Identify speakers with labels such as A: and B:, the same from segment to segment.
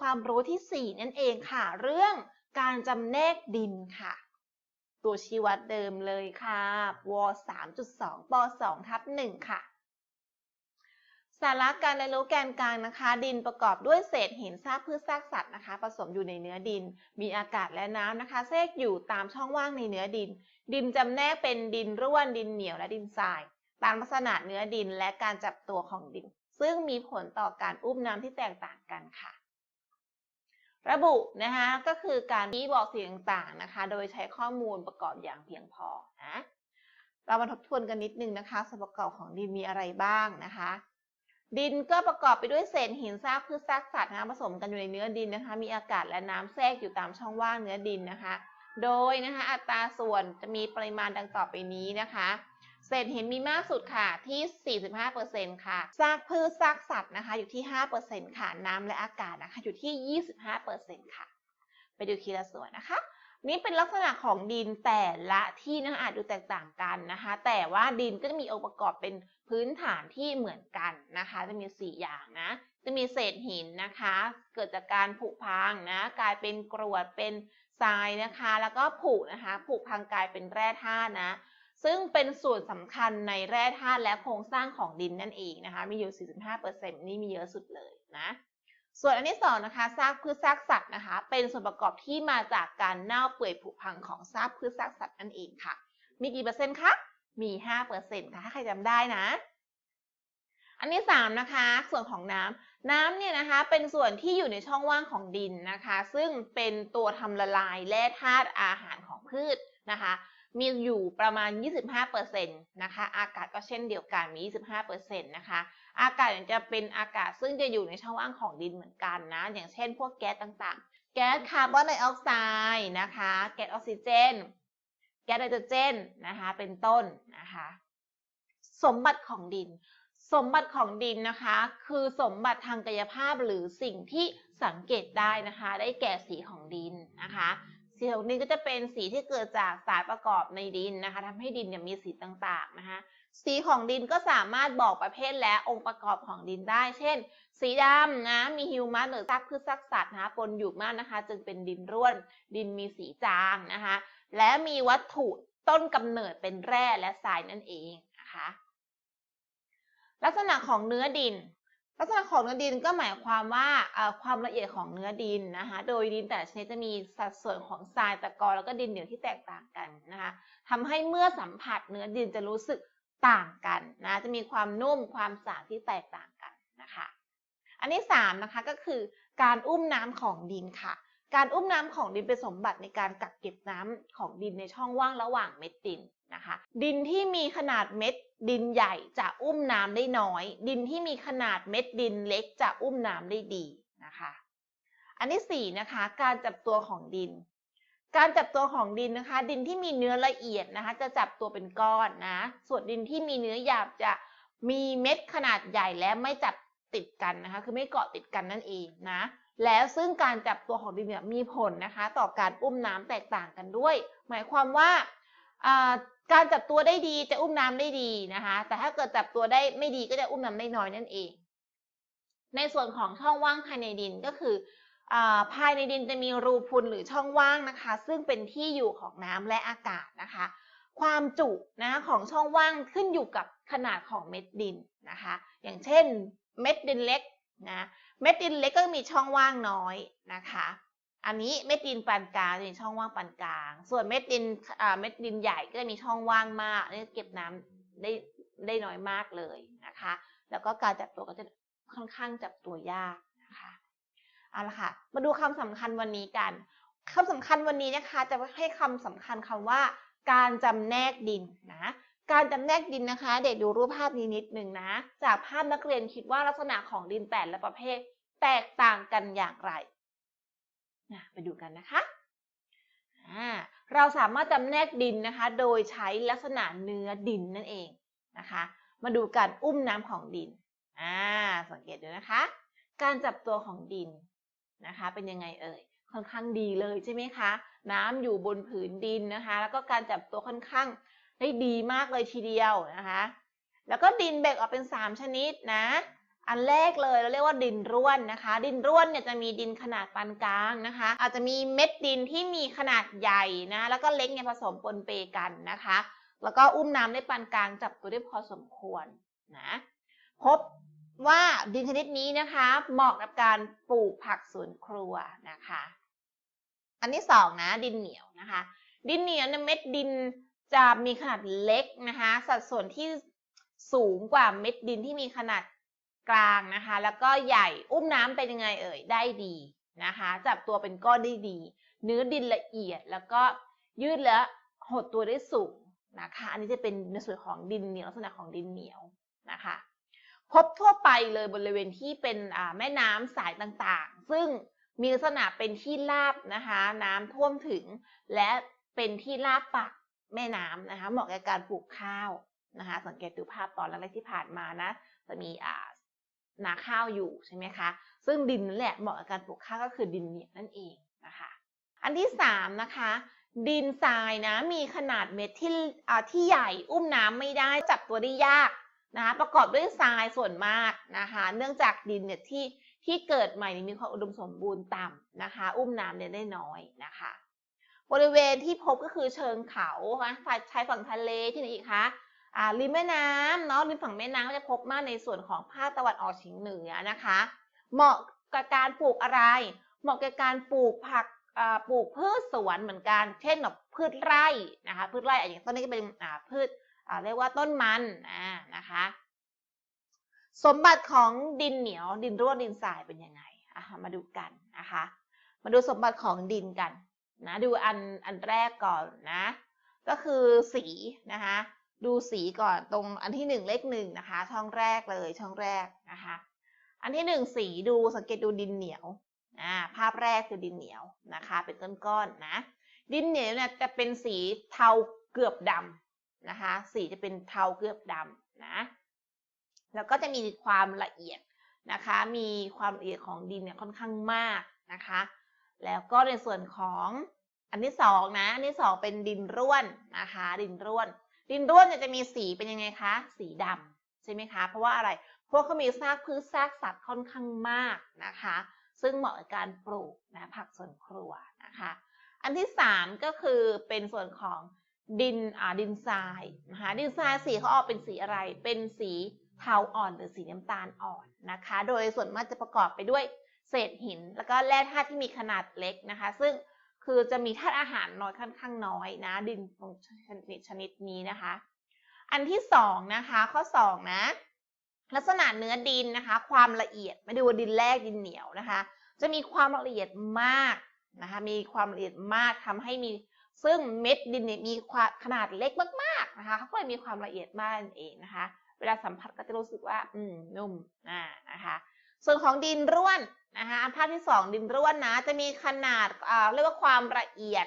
A: ความรู้ที่ 4 นั่นเองค่ะ เรื่องการจำแนกดินค่ะ ตัวชี้วัดเดิมเลยค่ะว3.2ป2ทับ1ค่ะ สาระการเรียนรู้แกนกลางนะคะ ดินประกอบด้วยเศษหินซากพืชซากสัตว์นะคะ ผสมอยู่ในเนื้อดิน มีอากาศและน้ำนะคะแทรกอยู่ตามช่องว่างในเนื้อดิน ดินจำแนกเป็นดินร่วนดินเหนียวและดินทราย ตามลักษณะเนื้อดินและการจับตัวของดินซึ่งมีผลต่อการอุ้มน้ำที่แตกต่างกันค่ะ ระบุนะคะก็คือการที่บอกสิ่งต่างๆนะคะ โดยใช้ข้อมูลประกอบอย่างเพียงพอนะเรามาทบทวนกันนิดนึงนะคะส่วนประกอบของดินมีอะไรบ้างนะคะ ดินก็ประกอบไปด้วยเศษหินซากพืชซากสัตว์นะคะผสมกันอยู่ในเนื้อดินนะคะ มีอากาศและน้ำแทรกอยู่ตามช่องว่างเนื้อดินนะคะ โดยนะคะอัตราส่วนจะมีปริมาณดังต่อไปนี้นะคะ เศษหินมีมากสุดค่ะที่ 45%ค่ะ ซากพืชซากสัตว์นะคะ อยู่ที่ 5%ค่ะ น้ำและอากาศนะคะ อยู่ที่ 25%ค่ะ ไปดูทีละส่วนนะคะ นี่เป็นลักษณะของดินแต่ละที่นะคะอาจดูแตกต่างกันนะคะ แต่ว่าดินก็จะมีองค์ประกอบเป็นพื้นฐานที่เหมือนกันนะคะ จะมี 4 อย่างนะ จะมีเศษหินนะคะ เกิดจากการผุพังนะ กลายเป็นกรวด เป็นทรายนะคะ แล้วก็ผุนะคะ ผุพังกลายเป็นแร่ธาตุนะ ซึ่งเป็นส่วนสำคัญในแร่ธาตุและโครงสร้างของดินนั่นเองนะคะ มีอยู่ 45%นี่มีเยอะสุดเลยนะ ส่วนอันที่สองนะคะซากพืชซากสัตว์นะคะ เป็นส่วนประกอบที่มาจากการเน่าเปื่อยผุพังของซากพืชซากสัตว์นั่นเองค่ะ มีกี่เปอร์เซ็นต์คะ มี 5%ค่ะ ถ้าใครจำได้นะอันที่3นะคะ ส่วนของน้ำน้ำเนี่ยนะคะ เป็นส่วนที่อยู่ในช่องว่างของดินนะคะ ซึ่งเป็นตัวทำละลายแร่ธาตุอาหารของพืชนะคะ มีอยู่ประมาณ 25%นะคะ อากาศก็เช่นเดียวกันมี 25%นะคะ อากาศจะเป็นอากาศซึ่งจะอยู่ในช่องว่างของดินเหมือนกันนะ อย่างเช่น พวกแก๊สต่างๆ แก๊สคาร์บอนไดออกไซด์นะคะ แก๊สออกซิเจน แก๊สไนโตรเจนนะคะ เป็นต้นนะคะ สมบัติของดิน สมบัติของดินนะคะ คือสมบัติทางกายภาพหรือสิ่งที่สังเกตได้นะคะ ได้แก่สีของดินนะคะ สีของดินก็จะเป็นสีที่เกิดจากสารประกอบในดินนะคะทำให้ดินเนี่ยมีสีต่างๆนะคะสีของดินก็สามารถบอกประเภทและองค์ประกอบของดินได้ เช่น สีดำนะมีฮิวมัสหรือซากพืชซากสัตว์นะคะปนอยู่มากนะคะ จึงเป็นดินร่วน ดินมีสีจางนะคะ และมีวัตถุต้นกำเนิดเป็นแร่และทรายนั่นเองนะคะ ลักษณะของเนื้อดิน ลักษณะของเนื้อดินก็หมายความว่าความละเอียดของเนื้อดินนะคะ โดยดินแต่ชนิดจะมีสัดส่วนของทรายตะกอนแล้วก็ดินเหนียวที่แตกต่างกันนะคะทำให้เมื่อสัมผัสเนื้อดินจะรู้สึกต่างกันนะ จะมีความนุ่มความสาบที่แตกต่างกันนะคะ อันที่3นะคะก็คือการอุ้มน้ำของดินค่ะ การอุ้มน้ำของดินเป็นสมบัติในการกักเก็บน้ำของดินในช่องว่างระหว่างเม็ดดินนะคะ ดินที่มีขนาดเม็ด ดินใหญ่จะอุ้มน้ำได้น้อย ดินที่มีขนาดเม็ดดินเล็กจะอุ้มน้ำได้ดีนะคะ อันที่4นะคะ การจับตัวของดิน การจับตัวของดินนะคะ ดินที่มีเนื้อละเอียดนะคะ จะจับตัวเป็นก้อนนะ ส่วนดินที่มีเนื้อหยาบจะมีเม็ดขนาดใหญ่และไม่จับติดกันนะคะ คือไม่เกาะติดกันนั่นเองนะ แล้วซึ่งการจับตัวของดินเนี่ยมีผลนะคะ ต่อการอุ้มน้ำแตกต่างกันด้วย หมายความว่า การจับตัวได้ดีจะอุ้มน้ำได้ดีนะคะ แต่ถ้าเกิดจับตัวได้ไม่ดีก็จะอุ้มน้ำได้น้อยนั่นเอง ในส่วนของช่องว่างภายในดินก็คืออภายในดินจะมีรูพุนหรือช่องว่างนะคะ ซึ่งเป็นที่อยู่ของน้ำและอากาศนะคะ ความจุนะของช่องว่างขึ้นอยู่กับขนาดของเม็ดดินนะคะ อย่างเช่น เม็ดดินเล็กนะเม็ดดินเล็กก็มีช่องว่างน้อยนะคะ อันนี้เม็ดดินปานกลางจะมีช่องว่างปานกลาง ส่วนเม็ดดินเม็ดดินใหญ่ก็จะมีช่องว่างมากนี่เก็บน้ำได้ได้น้อยมากเลยนะคะ แล้วก็การจับตัวก็จะค่อนข้างจับตัวยากนะคะเอาละค่ะ มาดูคำสำคัญวันนี้กันคำสำคัญวันนี้นะคะ จะให้คำสำคัญคำว่า การจำแนกดินนะการจำแนกดินนะคะ เด็กดูรูปภาพนี้นิดหนึ่งนะ จากภาพนักเรียนคิดว่าลักษณะของดินแต่ละประเภท แตกต่างกันอย่างไร นะไปดูกันนะคะเราสามารถจำแนกดินนะคะ โดยใช้ลักษณะเนื้อดินนั่นเองนะคะ มาดูการอุ้มน้ำของดินอ่าสังเกตดูนะคะ การจับตัวของดินนะคะ เป็นยังไงเอ่ยค่อนข้างดีเลยใช่ไหมคะ น้ำอยู่บนผืนดินนะคะ แล้วก็การจับตัวค่อนข้างได้ดีมากเลยทีเดียวนะคะ แล้วก็ดินแบ่งออกเป็น 3 ชนิดนะ อันแรกเลยเราเรียกว่าดินร่วนนะคะ ดินร่วนเนี่ยจะมีดินขนาดปานกลางนะคะ อาจจะมีเม็ดดินที่มีขนาดใหญ่นะแล้วก็เล็กเนี่ยผสมปนเปกันนะคะ แล้วก็อุ้มน้ำได้ปานกลางจับตัวได้พอสมควรนะพบว่าดินชนิดนี้นะคะเหมาะกับการปลูกผักสวนครัวนะคะ อันที่สองนะดินเหนียวนะคะ ดินเหนียวเนี่ยเม็ดดินจะมีขนาดเล็กนะคะ สัดส่วนที่สูงกว่าเม็ดดินที่มีขนาด กลางนะคะ แล้วก็ใหญ่อุ้มน้ำเป็นยังไงเอ่ยได้ดีนะคะ จับตัวเป็นก้อนได้ดี เนื้อดินละเอียดแล้วก็ยืดและหดตัวได้สูงนะคะ อันนี้จะเป็นในส่วนของดินเหนียวลักษณะของดินเหนียวนะคะ พบทั่วไปเลยบริเวณที่เป็นแม่น้ำสายต่างๆ ซึ่งมีลักษณะเป็นที่ราบนะคะ น้ำท่วมถึง และเป็นที่ราบปากแม่น้ำนะคะ เหมาะกับการปลูกข้าวนะคะ สังเกตดูภาพตอนแรกๆที่ผ่านมานะ จะมีอ่า นาข้าวอยู่ใช่ไหมคะ ซึ่งดินนั่นแหละเหมาะกับการปลูกข้าวก็คือดินเหนียวนั่นเองนะคะ อันที่สามนะคะดินทรายนะมีขนาดเม็ดที่อ่าที่ใหญ่อุ้มน้ำไม่ได้จับตัวได้ยากนะคะประกอบด้วยทรายส่วนมากนะคะเนื่องจากดินเนี่ยที่ที่เกิดใหม่มีความอุดมสมบูรณ์ต่ำนะคะ อุ้มน้ำเนี่ยได้น้อยนะคะ บริเวณที่พบก็คือเชิงเขานะฝ่ายชายฝั่งทะเลที่ไหนอีกคะ อ่าริมแม่น้ำเนาะริมฝั่งแม่น้ำก็จะพบมากในส่วนของภาคตะวันออกเฉียงเหนือนะคะ เหมาะกับการปลูกอะไร เหมาะกับการปลูกผักปลูกพืชสวนเหมือนกัน เช่นแบบพืชไร่นะคะ พืชไร่อย่างต้นนี้ก็เป็นพืชเรียกว่าต้นมันนะคะ สมบัติของดินเหนียว ดินร่วนดินทรายเป็นยังไงมาดูกันนะคะ มาดูสมบัติของดินกันนะ ดูอันอันแรกก่อนนะ ก็คือสีนะคะ ดูสีก่อนตรงอันที่หนึ่งเลขหนึ่งนะคะ ช่องแรกเลยช่องแรกนะคะ อันที่หนึ่งสีดูสังเกตดูดินเหนียวอ่าภาพแรกคือดินเหนียวนะคะ เป็นก้อนๆนะดินเหนียวเนี่ยจะเป็นสีเทาเกือบดำนะคะ สีจะเป็นเทาเกือบดำนะ แล้วก็จะมีความละเอียดนะคะ มีความละเอียดของดินเนี่ยค่อนข้างมากนะคะ แล้วก็ในส่วนของอันที่สองนะ อันที่สองเป็นดินร่วนนะคะ ดินร่วน ดินร่วนเนี่ยจะมีสีเป็นยังไงคะ สีดำใช่ไหมคะ เพราะว่าอะไรพวกเขามีซากพืชซากสัตว์ค่อนข้างมากนะคะ ซึ่งเหมาะกับการปลูกนะผักสวนครัวนะคะ อันที่สามก็คือเป็นส่วนของดินอ่าดินทรายนะคะดินทรายสีเขาออกเป็นสีอะไร เป็นสีเทาอ่อนหรือสีน้ำตาลอ่อนนะคะ โดยส่วนมากจะประกอบไปด้วยเศษหิน แล้วก็แร่ธาตุที่มีขนาดเล็กนะคะ ซึ่ง คือจะมีธาตุอาหารน้อยค่อนข้างน้อยนะ ดินตรงชนิดชนิดนี้นะคะ อันที่สองนะคะข้อสองนะ ลักษณะเนื้อดินนะคะ ความละเอียดมาดูดินแรกดินเหนียวนะคะ จะมีความละเอียดมากนะคะมีความละเอียดมากทำให้มีซึ่งเม็ดดินเนี่ยมีความขนาดเล็กมากๆนะคะเขาก็เลยมีความละเอียดมากนั่นเองนะคะ เวลาสัมผัสก็จะรู้สึกว่า อืมนุ่มอ่านะคะ ส่วนของดินร่วนนะคะภาพที่สองดินร่วนนะ จะมีขนาดเรียกว่าความละเอียด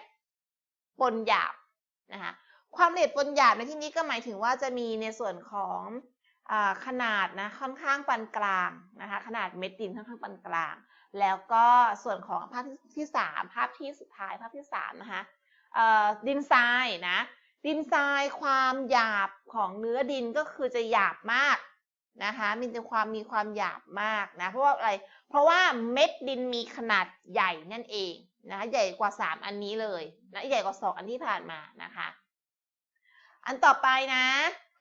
A: ปนหยาบนะคะความละเอียดปนหยาบในที่นี้ก็หมายถึงว่าจะมีในส่วนของอขนาดนะค่อนข้างปานกลางนะคะขนาดเม็ดดินค่อนข้างปานกลาง แล้วก็ส่วนของภาพที่สามภาพที่สุดท้ายภาพที่สามนะคะดินทรายนะดินทรายความหยาบของเนื้อดินก็คือจะหยาบมาก นะคะมีความมีความหยาบมากนะเพราะว่าอะไร เพราะว่าเม็ดดินมีขนาดใหญ่นั่นเองนะคะใหญ่กว่า 3 อันนี้เลยนะใหญ่กว่า 2 อันที่ผ่านมานะคะ อันต่อไปนะ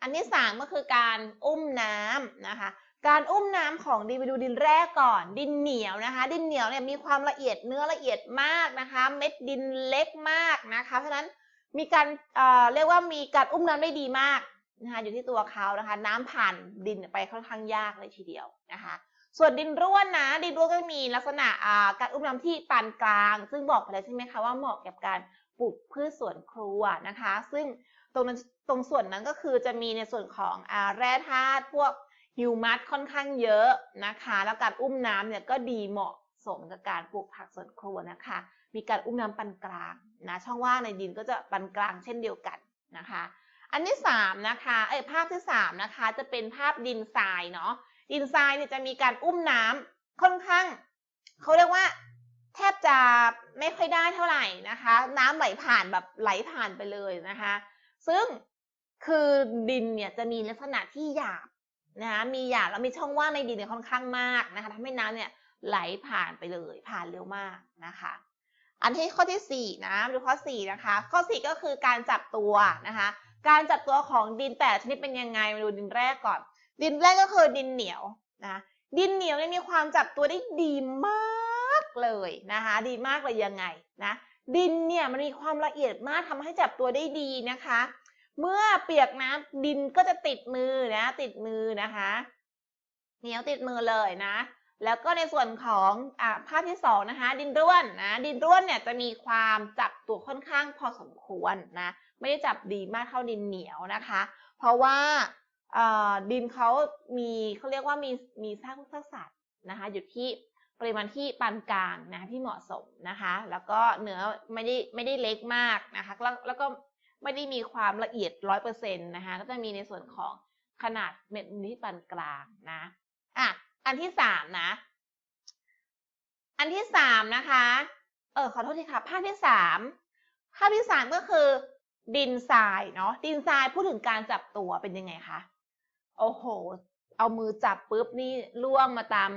A: อันที่ 3 ก็คือการอุ้มน้ำนะคะการอุ้มน้ำของดินไปดูดินแรกก่อน ดินเหนียวนะคะ ดินเหนียวเนี่ยมีความละเอียดเนื้อละเอียดมากนะคะ เม็ดดินเล็กมากนะคะ เพราะฉะนั้นมีการเอ่อเรียกว่ามีการอุ้มน้ำได้ดีมาก นะคะอยู่ที่ตัวเขานะคะ น้ำผ่านดินไปค่อนข้างยากเลยทีเดียวนะคะ ส่วนดินร่วนนะ ดินร่วนก็มีลักษณะการอุ้มน้ำที่ปานกลาง ซึ่งบอกไปแล้วใช่ไหมคะว่าเหมาะกับการปลูกพืชสวนครัวนะคะ ซึ่งตรงนั้นตรงส่วนนั้นก็คือจะมีในส่วนของแร่ธาตุพวกฮิวมัสค่อนข้างเยอะนะคะ แล้วการอุ้มน้ำเนี่ยก็ดีเหมาะสมกับการปลูกผักสวนครัวนะคะ มีการอุ้มน้ำปานกลางนะช่องว่างในดินก็จะปานกลางเช่นเดียวกันนะคะ อันที่สามนะคะเอ้ยภาพที่สามนะคะจะเป็นภาพดินทรายเนาะดินทรายเนี่ยจะมีการอุ้มน้ำค่อนข้างเขาเรียกว่า แทบจะไม่ค่อยได้เท่าไหร่นะคะ น้ำไหลผ่านแบบไหลผ่านไปเลยนะคะ ซึ่งคือดินเนี่ยจะมีลักษณะที่หยาบนะคะมีหยาดแล้วมีช่องว่างในดินเนี่ยค่อนข้างมากนะคะทำให้น้ำเนี่ยไหลผ่านไปเลยผ่านเร็วมากนะคะ อันที่ข้อที่สี่นะดูข้อสี่นะคะ ข้อสี่ก็คือการจับตัวนะคะ การจับตัวของดินแต่ชนิดเป็นยังไงมาดูดินแรกก่อน ดินแรกก็คือดินเหนียวนะดินเหนียวเนี่ยมีความจับตัวได้ดีมากเลยนะคะดีมากเลยยังไงนะดินเนี่ยมันมีความละเอียดมากทำให้จับตัวได้ดีนะคะ เมื่อเปียกน้ำดินก็จะติดมือนะติดมือนะคะ เหนียวติดมือเลยนะ แล้วก็ในส่วนของอภาพที่สองนะคะดินร่วนนะดินร่วนเนี่ยจะมีความจับตัวค่อนข้างพอสมควรนะไม่ได้จับดีมากเท่าดินเหนียวนะคะ เพราะว่าดินเขามีเขาเรียกว่ามีมีซากพวกซากสัตว์นะคะอยู่ที่ปริมาณที่ปานกลางนะที่เหมาะสมนะคะ แล้วก็เนื้อไม่ได้ไม่ได้เล็กมากนะคะแล้วแล้วก็ไม่ได้มีความละเอียดร้อยเปอร์เซ็นต์นะคะก็จะมีในส่วนของขนาดเม็ดที่ปานกลางนะ อันที่สามนะ อันที่สามนะคะ เออขอโทษทีค่ะภาพที่สามภาพที่สามก็คือ ดินทรายเนาะ ดินทรายพูดถึงการจับตัวเป็นยังไงคะ โอ้โห เอามือจับปุ๊บนี่ล่วงมาตาม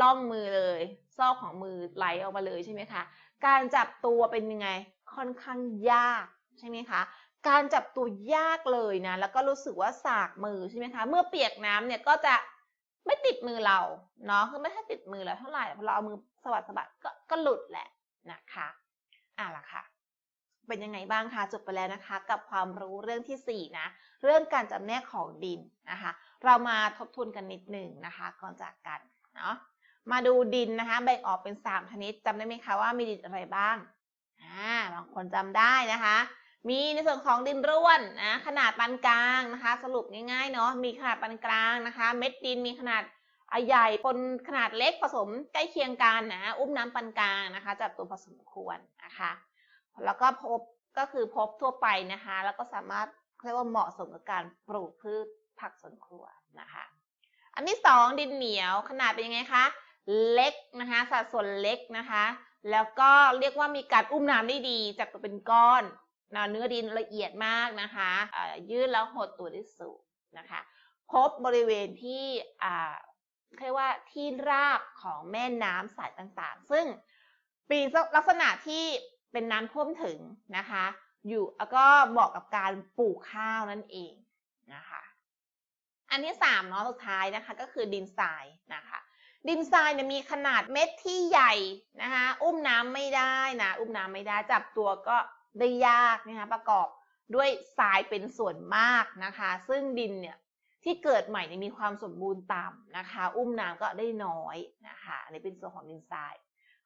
A: ล่องมือเลย ซอกของมือไหลออกมาเลยใช่ไหมคะ การจับตัวเป็นยังไง ค่อนข้างยากใช่ไหมคะการจับตัวยากเลยนะ แล้วก็รู้สึกว่าสากมือใช่ไหมคะ เมื่อเปียกน้ำเนี่ยก็จะ ไม่ติดมือเราเนาะคือไม่ให้ติดมือเราเท่าไหร่พอเราเอามือสะบัดสะบัดก็ก็หลุดแหละนะคะอะล่ะค่ะ เป็นยังไงบ้างคะจบไปแล้วนะคะ กับความรู้เรื่องที่สี่นะเรื่องการจำแนกของดินนะคะ เรามาทบทวนกันนิดหนึ่งนะคะ ก่อนจากกันเนาะมาดูดินนะคะ แบ่งออกเป็นสามชนิดจำได้ไหมคะว่ามีดินอะไรบ้างอ่าบางคนจำได้นะคะ มีในส่วนของดินร่วนนะขนาดปานกลางนะคะ สรุปง่ายๆเนาะมีขนาดปานกลางนะคะ เม็ดดินมีขนาดใหญ่ปนขนาดเล็กผสมใกล้เคียงกันนะ อุ้มน้ำปานกลางนะคะจับตัวพอสมควรนะคะ แล้วก็พบก็คือพบทั่วไปนะคะ แล้วก็สามารถเรียกว่าเหมาะสมกับการปลูกพืชผักสวนครัวนะคะ อันที่สองดินเหนียวขนาดเป็นยังไงคะเล็กนะคะสัดส่วนเล็กนะคะ แล้วก็เรียกว่ามีการอุ้มน้ำได้ดีจับตัวเป็นก้อน เนื้อดินละเอียดมากนะคะยืดแล้วหดตัวได้สูงนะคะ พบบริเวณที่เรียกว่าที่รากของแม่น้ำสายต่างๆ ซึ่งปีลักษณะที่เป็นน้ำท่วมถึงนะคะ อยู่แล้วก็เหมาะกับการปลูกข้าวนั่นเองนะคะ อันที่สามเนาะสุดท้ายนะคะก็คือดินทรายนะคะ ดินทรายเนี่ยมีขนาดเม็ดที่ใหญ่นะคะ อุ้มน้ำไม่ได้นะ อุ้มน้ำไม่ได้จับตัวก็ ได้ยากนะคะประกอบด้วยทรายเป็นส่วนมากนะคะ ซึ่งดินเนี่ยที่เกิดใหม่เนี่ยมีความสมบูรณ์ต่ำนะคะ อุ้มน้ำก็ได้น้อยนะคะอันนี้เป็นส่วนของดินทราย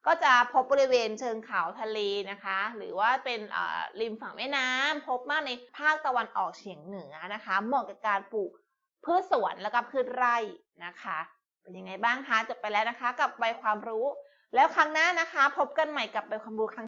A: ก็จะพบบริเวณเชิงเขาทะเลนะคะ หรือว่าเป็นริมฝั่งแม่น้ำพบมากในภาคตะวันออกเฉียงเหนือนะคะ เหมาะกับการปลูกพืชสวนแล้วก็พืชไร่นะคะ เป็นยังไงบ้างคะจบไปแล้วนะคะ กับใบความรู้ แล้วครั้งหน้านะคะ พบกันใหม่กับใบความรู้ครั้ง